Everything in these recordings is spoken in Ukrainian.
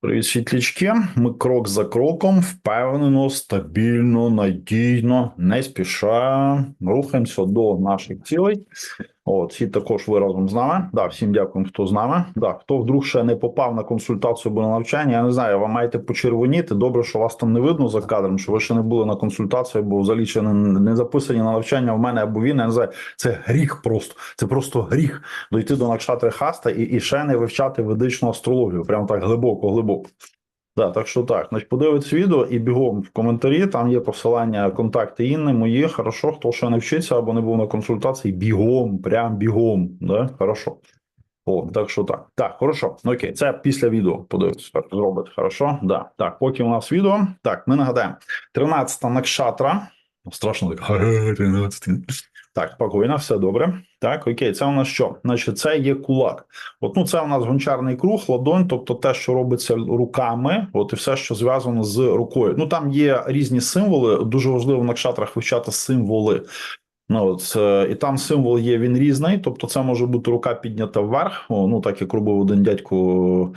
Привіт, світлячки. Ми крок за кроком, впевнено, стабільно, надійно, не спіша рухаємося до наших цілей. От, всі також ви разом з нами. Да, всім дякуємо, хто з нами. Да, хто вдруг ще не попав на консультацію або на навчання, я не знаю, ви маєте почервоніти. Добре, що вас там не видно за кадром, що ви ще не були на консультації, бо взагалі ще не, записані на навчання в мене або він. Я не знаю, це гріх просто. Це просто гріх дойти до Накшатри Хаста і, і ще не вивчати ведичну астрологію. Прямо так глибоко, глибоко. Да, так що так, значить, подивитись відео і бігом в коментарі. Там є посилання, контакти Інни, мої. Хорошо, хто ще не вчиться або не був на консультації, бігом, прям бігом. Да? Хорошо. О, так що так. Так, хорошо. Окей, це після відео. Подивитися, зробити. Хорошо? Да. Так, поки у нас відео. Так, ми нагадаємо. 13-та накшатра. Страшно так. 13. Так, спокійно, все добре. Так, окей, це у нас що? Значить, це є кулак. От ну це у нас гончарний круг, ладонь, тобто те, що робиться руками, от і все, що зв'язано з рукою. Ну там є різні символи. Дуже важливо в накшатрах вивчати символи. Ну от е, і там символ є він різний, тобто це може бути рука піднята вверх. Ну так як робив один дядько.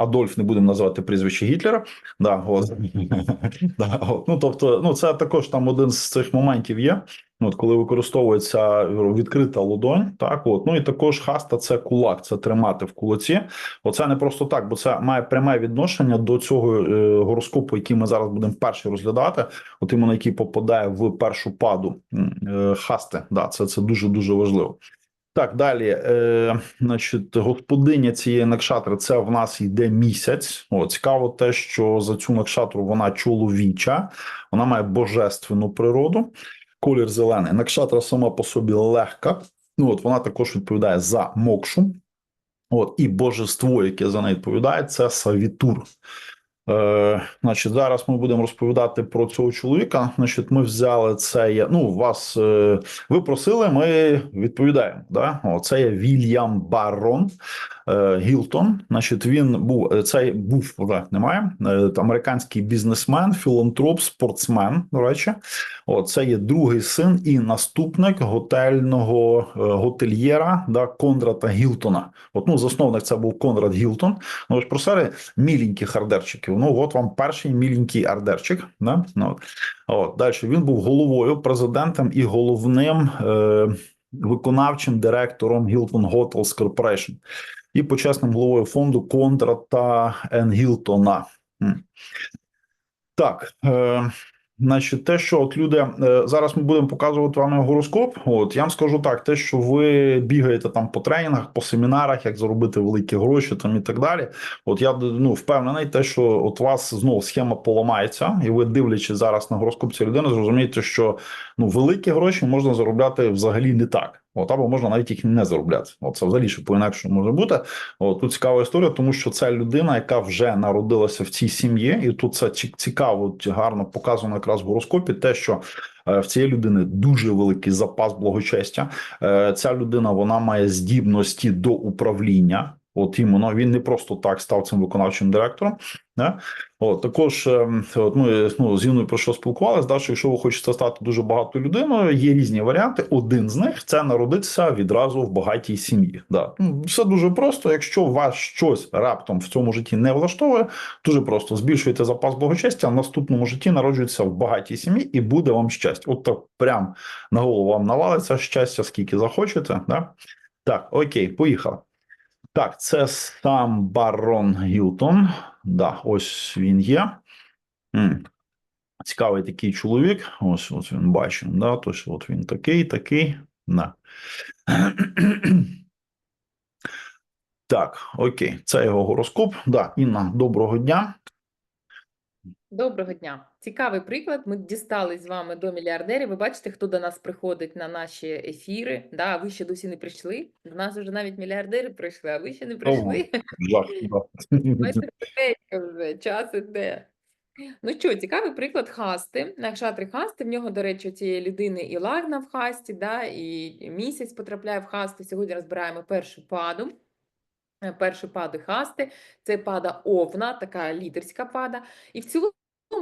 Адольф не будемо називати прізвище Гітлера. Да, от. да, от. Ну, тобто, ну це також там один з цих моментів є. От коли використовується відкрита ладонь, так от ну і також хаста це кулак, це тримати в кулаці. Оце не просто так, бо це має пряме відношення до цього е, гороскопу, який ми зараз будемо перший розглядати. От іменно який попадає в першу паду е, хасти. Да, це це дуже дуже важливо. Так, далі, е, значить, господиня цієї накшатри це в нас йде місяць. О, цікаво, те, що за цю накшатру вона чоловіча, вона має божественну природу, колір зелений. Накшатра сама по собі легка. Ну от вона також відповідає за мокшу. От і божество, яке за неї відповідає, це Савітур. Е, Значить, зараз ми будемо розповідати про цього чоловіка. Значить, ми взяли це. Ну, вас е, ви просили, ми відповідаємо. Да? О, це є Вільям Баррон Гілтон. Значить, він був е, цей був вже немає. Е, американський бізнесмен, філантроп, спортсмен. До речі, О, це є другий син і наступник готельного е, готельєра да, Кондрата Гілтона. От ну засновник це був Конрад Гілтон. Ну ж просили міленькі хардерчиків. Ну от вам перший міленький ардерчик. Да? Ну. От, далі він був головою, президентом і головним е, виконавчим директором Hilton Hotels Corporation і почесним головою фонду Кондрата Ен Гілтона. Так. Е, Значить, те, що от люди е, зараз ми будемо показувати вам гороскоп. От я вам скажу так: те, що ви бігаєте там по тренінгах, по семінарах, як заробити великі гроші, там і так далі. От я ну впевнений, те, що от вас знову схема поламається, і ви дивлячись зараз на гороскоп цієї людини, зрозумієте, що ну великі гроші можна заробляти взагалі не так. От або можна навіть їх не заробляти. От це взагалі ще по інакшому може бути. От тут цікава історія, тому що це людина, яка вже народилася в цій сім'ї, і тут це цікаво, гарно показано якраз в гороскопі. Те, що в цієї людини дуже великий запас благочестя. Е, Ця людина вона має здібності до управління. От іменно він не просто так став цим виконавчим директором. Не? От також от ми ну, з Іною про що спілкувалися. Да, що якщо ви хочете стати дуже багатою людиною, є різні варіанти. Один з них це народитися відразу в багатій сім'ї. Да. Ну, Все дуже просто. Якщо вас щось раптом в цьому житті не влаштовує, дуже просто збільшуєте запас благочестя, в наступному житті народжується в багатій сім'ї і буде вам щастя. От так прям на голову вам навалиться щастя, скільки захочете. Да? Так, окей, поїхали. Так, це сам барон Гілтон. Да, ось він є. Цікавий такий чоловік. Ось ось він бачимо. Да? Тож от він такий, такий. На. Так, окей, це його гороскоп. Да, Інна, доброго дня. Доброго дня. Цікавий приклад. Ми дістались з вами до мільярдерів. Ви бачите, хто до нас приходить на наші ефіри. Да, а ви ще досі не прийшли. До нас вже навіть мільярдери прийшли, а ви ще не прийшли. Вже час іде. Ну що, цікавий приклад хасти. На шатрі хасти. В нього, до речі, цієї людини і лагна в хасті, да, і місяць потрапляє в хасту. Сьогодні розбираємо першу паду. Першу паду хасти. Це пада овна, така лідерська пада. І в цілому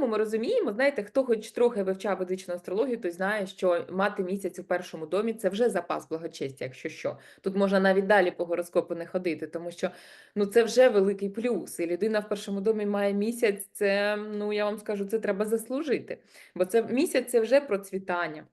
ми розуміємо, знаєте, хто хоч трохи вивчав ведичну астрологію, той знає, що мати місяць у першому домі це вже запас благочестя, якщо що. Тут можна навіть далі по гороскопу не ходити, тому що ну це вже великий плюс. І людина в першому домі має місяць. Це ну я вам скажу, це треба заслужити. Бо це місяць це вже процвітання.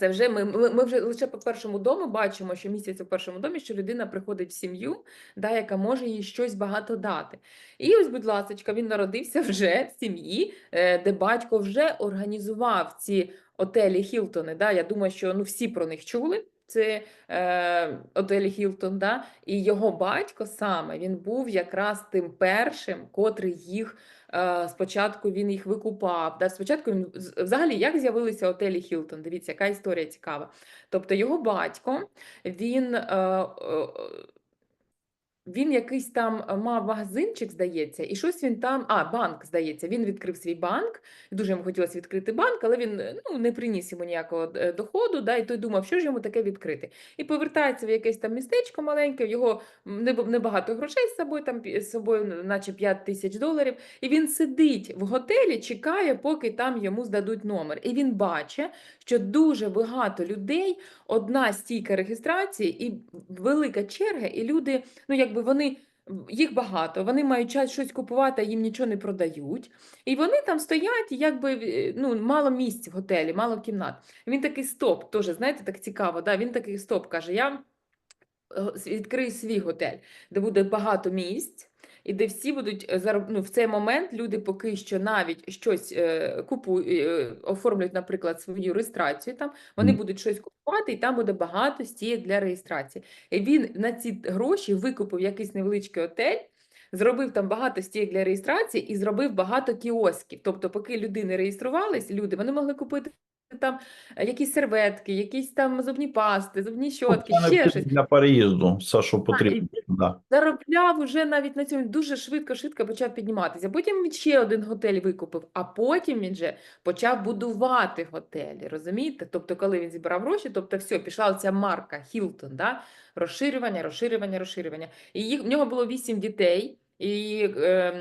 Це вже ми, ми, ми вже лише по першому дому бачимо, що місяць у першому домі, що людина приходить в сім'ю, да, яка може їй щось багато дати. І ось, будь ласка, він народився вже в сім'ї, е, де батько вже організував ці отелі Хілтони. Да? Я думаю, що ну, всі про них чули. Це е, отелі Хілтон, да? і його батько саме він був якраз тим першим, котрий їх е, спочатку він їх викупав. Да? Спочатку він взагалі як з'явилися отелі Хілтон? Дивіться, яка історія цікава. Тобто його батько він. Е, е, він якийсь там е, мав магазинчик, здається, і щось він там. А, банк, здається. Він відкрив свій банк. Дуже йому хотілося відкрити банк, але він е, ну, не приніс йому ніякого е, доходу. Да, і той думав, що ж йому таке відкрити. І повертається в якесь там містечко маленьке, в його небагато грошей з собою, там з собою, наче 5 тисяч доларів. І він сидить в готелі, чекає, поки там йому здадуть номер. І він бачить, що дуже багато людей, одна стійка реєстрації і велика черга, і люди ну якби вони. Їх багато, вони мають час щось купувати, а їм нічого не продають. І вони там стоять, якби е, ну, мало місць в готелі, мало кімнат. Він такий стоп, теж, знаєте, так цікаво. Да? Він такий стоп каже: я е, відкрию свій готель, де буде багато місць. І де всі будуть е, ну, в цей момент люди поки що навіть щось е, купують, е, оформлюють, наприклад, свою реєстрацію там, вони будуть щось купувати, і там буде багато стійок для реєстрації. І він на ці гроші викупив якийсь невеличкий отель, зробив там багато стійок для реєстрації і зробив багато кіосків. Тобто, поки людини реєструвались, люди вони могли купити там е, якісь серветки, якісь там зубні пасти, зубні щотки, Це ще щось. для переїзду, все, що потрібно. Да. заробляв уже навіть на цьому дуже швидко-швидко почав підніматися. Потім він ще один готель викупив, а потім він же почав будувати готелі. Розумієте? Тобто, коли він зібрав гроші, тобто все, пішла ця марка Хілтон, да? розширювання, розширювання, розширювання. І їх в нього було вісім дітей, і ем,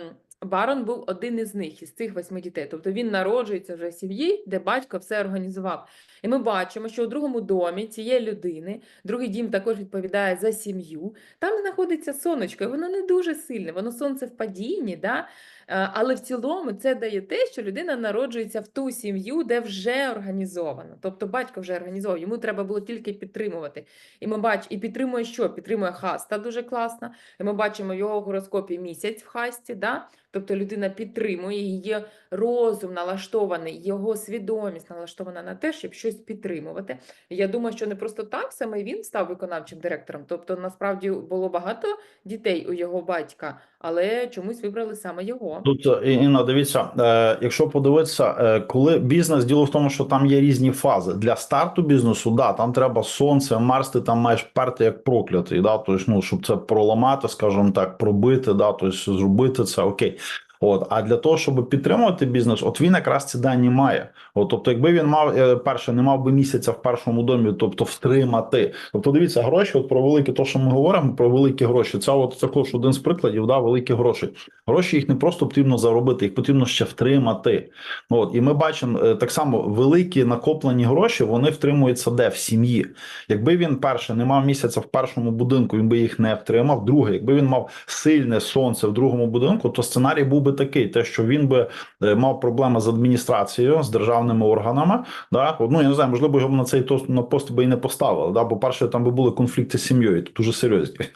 Барон був один із них, із цих восьми дітей. Тобто він народжується вже в сім'ї, де батько все організував. І ми бачимо, що у другому домі цієї людини, другий дім також відповідає за сім'ю. Там знаходиться сонечко, і воно не дуже сильне, воно сонце в падінні, да? Е, але в цілому це дає те, що людина народжується в ту сім'ю, де вже організовано. Тобто батько вже організовував, йому треба було тільки підтримувати. І ми бачимо, і підтримує що? Підтримує хаста дуже класно. І ми бачимо в його гороскопі місяць в хасті, да? тобто людина підтримує, її розум налаштований, його свідомість налаштована на те, щоб щось підтримувати. Я думаю, що не просто так саме він став виконавчим директором. Тобто, насправді було багато дітей у його батька, але чомусь вибрали саме його. Тут е, Інна, дивіться, е, якщо подивитися, е, коли бізнес, діло в тому, що там є різні фази. Для старту бізнесу, да, там треба сонце, Марс, ти там маєш перти як проклятий, да, тобто, ну, щоб це проламати, скажімо так, пробити, да, тобто зробити це окей. От, а для того, щоб підтримувати бізнес, от він якраз ці дані має. От, тобто, якби він мав е, перше, не мав би місяця в першому домі, тобто втримати. Тобто, дивіться, гроші, от про великі, то що ми говоримо, про великі гроші. Це от також один з прикладів, да, великі гроші. Гроші їх не просто потрібно заробити, їх потрібно ще втримати. От і ми бачимо е, так само великі накоплені гроші, вони втримуються де в сім'ї. Якби він перше не мав місяця в першому будинку, він би їх не втримав. Друге, якби він мав сильне сонце в другому будинку, то сценарій був би такий: те, що він би е, мав проблеми з адміністрацією, з державними органами. Да? Ну я не знаю, можливо, його на цей тост на пост би і не поставили. Да? Бо перше, там би були конфлікти з сім'єю, дуже серйозні.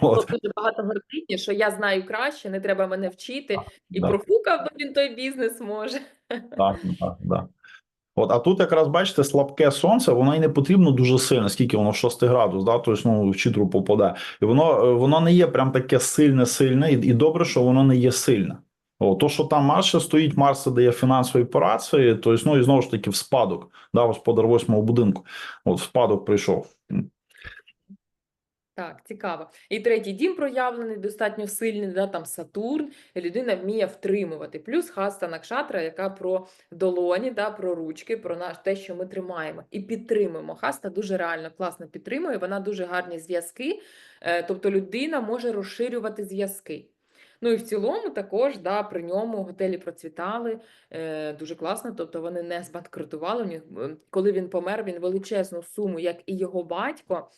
От, дуже багато гордині, що я знаю краще, не треба мене вчити. І профукав би він той бізнес може. Так, так, так. От, а тут якраз бачите, слабке сонце, воно і не потрібно дуже сильно, скільки воно 6 градус, да, тобто ну, в читру попаде. І воно, е, воно не є прям таке сильне, сильне, і, і добре, що воно не є сильне. О, то, що там Марс стоїть, Марс дає фінансові операції, тобто, ну і знову ж таки в спадок, да, господар восьмого будинку. От в спадок прийшов. Так, цікаво. І третій дім проявлений, достатньо сильний, да, там Сатурн, людина вміє втримувати. Плюс хаста Накшатра, яка про долоні, да, про ручки, про наш, те, що ми тримаємо. І підтримуємо. Хаста дуже реально класно підтримує, вона дуже гарні зв'язки, е, тобто людина може розширювати зв'язки. Ну і в цілому також да, при ньому готелі процвітали е, дуже класно. Тобто вони не збанкрутували. Коли він помер, він величезну суму, як і його батько,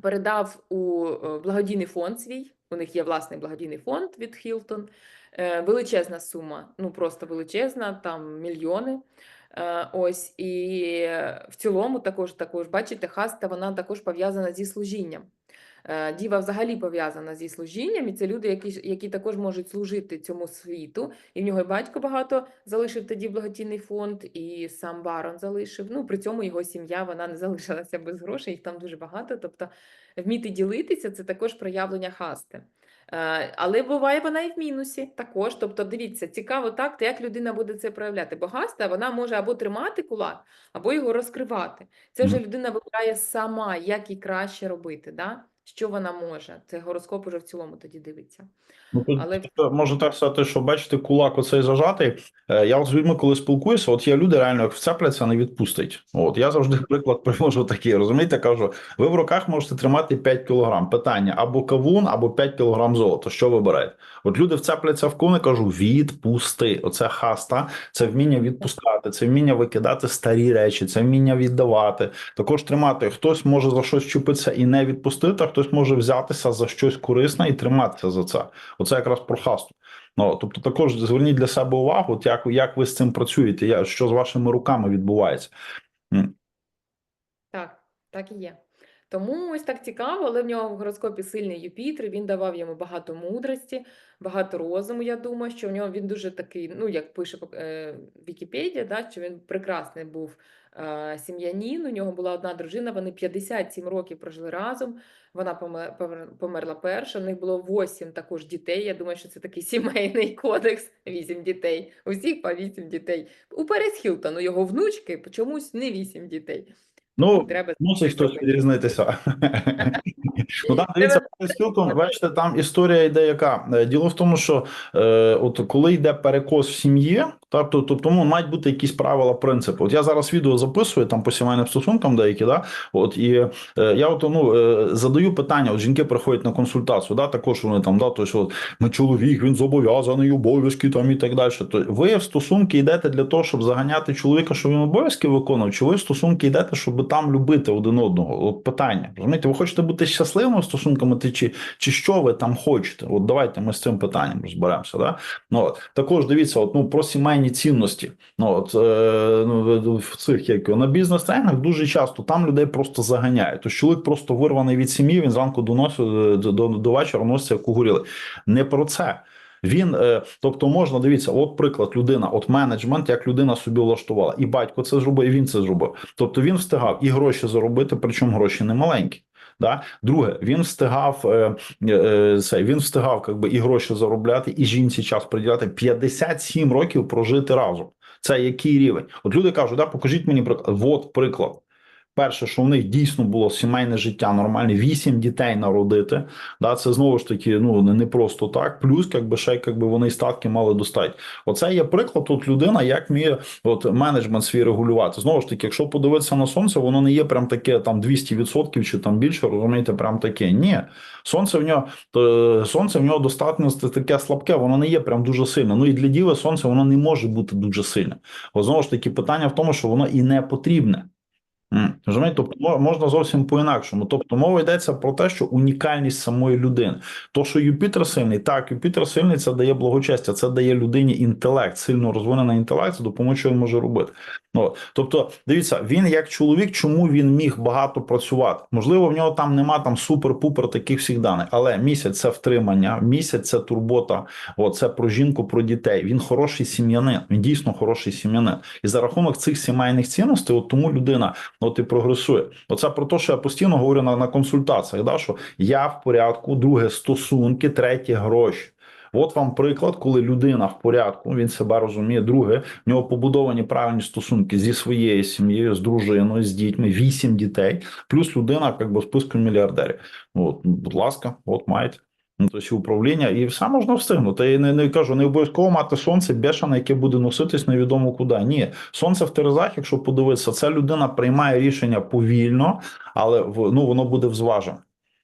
передав у е, благодійний фонд свій. У них є власний благодійний фонд від Хілтон. Е, величезна сума, ну просто величезна, там мільйони. Е, ось і в цілому також, також бачите, хаста вона також пов'язана зі служінням. Е, Діва взагалі пов'язана зі служінням, і це люди, які, які також можуть служити цьому світу. І в нього і батько багато залишив тоді благодійний фонд, і сам барон залишив. Ну, при цьому його сім'я вона не залишилася без грошей, їх там дуже багато. Тобто вміти ділитися це також проявлення хасти. Е, Але буває вона і в мінусі також. Тобто, дивіться, цікаво так, то як людина буде це проявляти. Бо хаста вона може або тримати кулак, або його розкривати. Це вже людина вибирає сама, як і краще робити, да? Що вона може. Це гороскоп уже в цілому тоді дивиться. Ну, тут Але- можу так сказати, що бачите, кулак оцей зажатий. Е, Я от з людьми, коли спілкуюся, от є люди реально як вцепляться, не відпустить. От я завжди приклад привожу такий. Розумієте, кажу, ви в руках можете тримати 5 кілограм. Питання або кавун, або 5 кілограм золота. Що вибираєте? От люди вцепляться в куни, кажу, відпусти. Оце хаста, це вміння відпускати, це вміння викидати старі речі, це вміння віддавати. Також тримати. Хтось може за щось чупитися і не відпустити, а хтось може взятися за щось корисне і триматися за це. Оце якраз про хасту. Ну тобто, також зверніть для себе увагу, от як, як ви з цим працюєте, я- що з вашими руками відбувається. Так, так і є. Тому ось так цікаво, але в нього в гороскопі сильний Юпітер, він давав йому багато мудрості, багато розуму. Я думаю, що в нього він дуже такий, ну як пише е, Вікіпедія, да, що він прекрасний був е, сім'янин. У нього була одна дружина, вони 57 років прожили разом. Вона помер, помер- померла перша. У них було 8 також дітей. Я думаю, що це такий сімейний кодекс. 8 дітей. У всіх по 8 дітей. У Перес Хілтону його внучки чомусь не 8 дітей. Ну, Треба мусить хтось відрізнитися. Ну там дивіться, Спілком, бачите, там історія йде яка. Е, Діло в тому, що е, от коли йде перекос в сім'ї, та, то, то тому мають бути якісь правила, принципи. От я зараз відео записую там по сімейним стосункам деякі, да, от і е, я от, ну, е, задаю питання, от жінки приходять на консультацію, да, також вони там, да, то, що от, ми чоловік, він зобов'язаний, обов'язки там і так далі. То ви в стосунки йдете для того, щоб заганяти чоловіка, щоб він обов'язки виконував, чи ви в стосунки йдете, щоб там любити один одного? От питання. Розумієте, ви хочете бути щасливими стосунками, ти чи, чи що ви там хочете? От давайте ми з цим питанням розберемося. Да? Ну, от. Також дивіться, от, ну, про сімейні цінності. Ну, от, е, ну, в цих як, на бізнес-тренах дуже часто там людей просто заганяють. Тож чоловік просто вирваний від сім'ї, він зранку доносить е, до, до, до вечора носиться як. Не про це. Він, е, тобто, можна дивіться, от приклад, людина, от менеджмент, як людина собі влаштувала, і батько це зробив, і він це зробив. Тобто він встигав і гроші заробити, причому гроші не маленькі. Да? Друге, він встигав е, е, це, він встигав якби, і гроші заробляти, і жінці час приділяти 57 років прожити разом. Це який рівень? От люди кажуть, да, покажіть мені приклад. От приклад. Перше, що в них дійсно було сімейне життя нормальне, вісім дітей народити. Да, це знову ж таки ну не просто так. Плюс, якби ще якби вони статки мали достать. Оце є приклад. От людина, як вміє от менеджмент свій регулювати. Знову ж таки, якщо подивитися на сонце, воно не є прям таке там 200% чи там більше, розумієте, прям таке. Ні, сонце в нього то сонце в нього достатньо таке слабке, воно не є прям дуже сильне. Ну і для діви сонце воно не може бути дуже сильне. Бо знову ж таки, питання в тому, що воно і не потрібне. Розумієте, тобто можна зовсім по-інакшому. Тобто мова йдеться про те, що унікальність самої людини. То, що Юпітер сильний, так, Юпітер сильний, це дає благочестя, це дає людині інтелект, сильно розвинений інтелект, за допомогою чого він може робити. Ну, тобто, дивіться, він як чоловік, чому він міг багато працювати? Можливо, в нього там нема там супер-пупер таких всіх даних, але місяць це втримання, місяць це турбота, о, це про жінку, про дітей. Він хороший сім'янин, він дійсно хороший сім'янин. І за рахунок цих сімейних цінностей, от тому людина от і прогресує. Оце про те, що я постійно говорю на, на консультаціях, да, що я в порядку, друге стосунки, третє гроші. От вам приклад, коли людина в порядку, він себе розуміє. Друге, в нього побудовані правильні стосунки зі своєю сім'єю, з дружиною, з дітьми, вісім дітей, плюс людина, як би списку мільярдерів. От, будь ласка, от маєте. Тобто управління, і все можна встигнути. Я не, не кажу, не обов'язково мати сонце бешене, яке буде носитись невідомо куди. Ні, сонце в Терезах, якщо подивитися, ця людина приймає рішення повільно, але ну, воно буде взважене.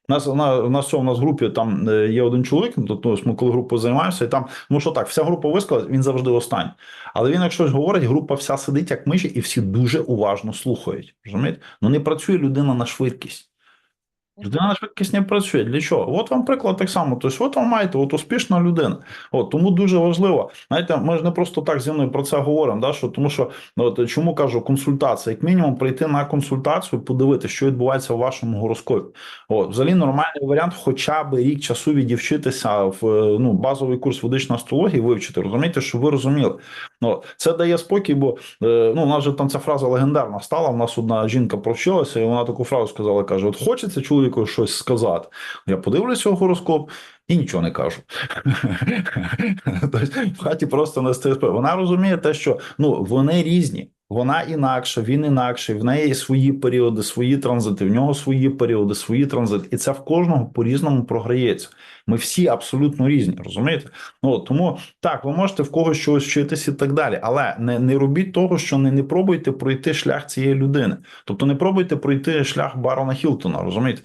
У нас на, на цьому у нас в групі там е, є один чоловік, ну, тобто ми коли групою займаємося, і там, ну що так, вся група висказалась, він завжди останній. Але він, якщо щось говорить, група вся сидить як миші, і всі дуже уважно слухають. Розумієте? Ну не працює людина на швидкість. Людина на швидкість не працює. Для чого? От вам приклад так само. Тобто, от вам маєте от успішна людина. От тому дуже важливо. Знаєте, ми ж не просто так зі мною про це говоримо. Да, що тому, що от чому кажу консультація, як мінімум, прийти на консультацію, подивитися, що відбувається в вашому гороскопі. От, взагалі, нормальний варіант, хоча б рік часу відівчитися в е, ну базовий курс ведичної астрології, вивчити. Розумієте, що ви розуміли. Ну це дає спокій, бо е, ну у нас же там ця фраза легендарна стала. У нас одна жінка прощалася, і вона таку фразу сказала: каже: От хочеться чоловіку щось сказати. Я подивлюся гороскоп і нічого не кажу. Тобто в хаті просто не стає. Вона розуміє те, що ну вони різні. Вона інакша, він інакший, в неї свої періоди, свої транзити, в нього свої періоди, свої транзити, і це в кожного по-різному програється. Ми всі абсолютно різні, розумієте? Ну тому так, ви можете в когось щось вчитись і так далі, але не не робіть того, що не, не пробуйте пройти шлях цієї людини. Тобто не пробуйте пройти шлях Барона Хілтона, розумієте?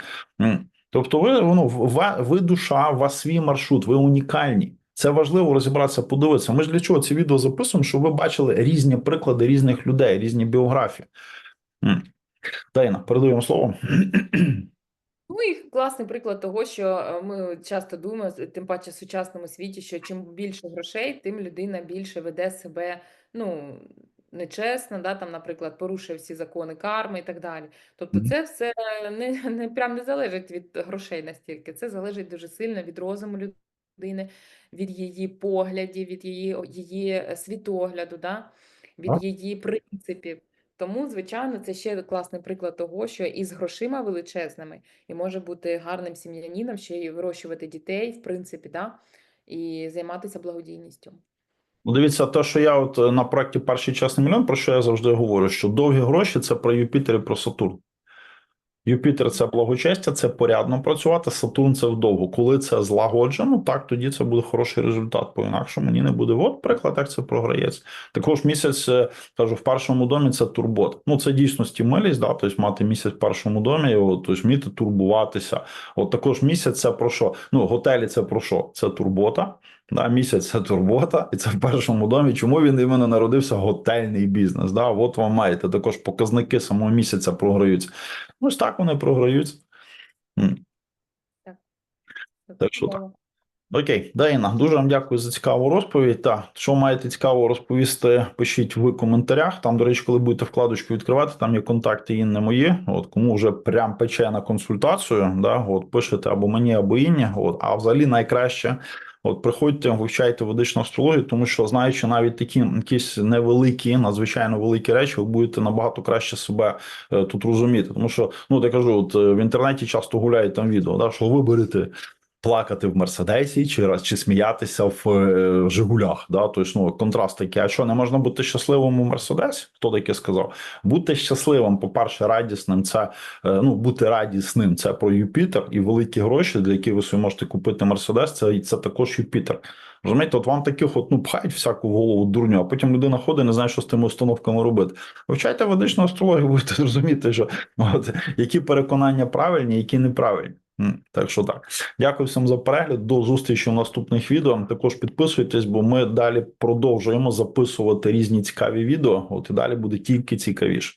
Тобто, ви ну, ви, ви душа, у вас свій маршрут, ви унікальні. Це важливо розібратися, подивитися. Ми ж для чого ці відео записуємо, щоб ви бачили різні приклади різних людей, різні біографії. Дайна, передаємо слово. Ну і класний приклад того, що е, ми часто думаємо, тим паче в сучасному світі, що чим більше грошей, тим людина більше веде себе ну, нечесно, да, там, наприклад, порушує всі закони карми і так далі. Тобто, це все не, не прям не залежить від грошей настільки. Це залежить дуже сильно від розуму людини, від її поглядів, від її, її е, світогляду, да, від її принципів. Тому, звичайно, це ще класний приклад того, що і з грошима величезними, і може бути гарним сім'янином, ще й вирощувати дітей, в принципі, да, і займатися благодійністю. Ну, дивіться, те, що я от е, на проєкті перший чесний мільйон, про що я завжди говорю, що довгі гроші це про Юпітер і про Сатурн. Юпітер це благочестя, це порядно працювати, Сатурн це вдовго. Коли це злагоджено, так тоді це буде хороший результат. По інакшому мені не буде. От приклад, як це програється. Також місяць е, кажу, в першому домі це турбот. Ну це дійсності милість, да, тобто мати місяць в першому домі, тобто вміти турбуватися. От також місяць це про що? Ну, готелі це про що? Це турбота. Да, місяць це турбота, і це в першому домі. Чому він іменно народився готельний бізнес? Да, От вам маєте також показники самого місяця програються. Ось так вони програються. Так. Так що так. Окей, Дайна, дуже вам дякую за цікаву розповідь. Та що маєте цікаво розповісти, пишіть в коментарях. Там, до речі, коли будете вкладочку відкривати, там є контакти Інни мої. От кому вже прям пече на консультацію, да, от пишете або мені, або Інні. От, а взагалі найкраще. От приходьте, вивчайте ведичну астрологію, тому що знаючи навіть такі якісь невеликі, надзвичайно великі речі, ви будете набагато краще себе е, тут розуміти. Тому що ну я кажу, от е, в інтернеті часто гуляють там відео, да, що ви берете плакати в Мерседесі чи чи сміятися в е, Жигулях. Да? Тобто, ну, контраст такий. А що не можна бути щасливим у Мерседесі? Хто таке сказав? Бути щасливим, по-перше, радісним це е, ну бути радісним. Це про Юпітер і великі гроші, для яких ви собі можете купити Мерседес. Це це також Юпітер. Розумієте, от вам таких от ну пхають всяку голову дурню, а потім людина ходить, не знає, що з тими установками робити. Вивчайте ведичну астрологію, будете зрозуміти, що от які переконання правильні, які неправильні. Так що так, дякую всім за перегляд. До зустрічі в наступних відео. Також підписуйтесь, бо ми далі продовжуємо записувати різні цікаві відео. От і далі буде тільки цікавіше.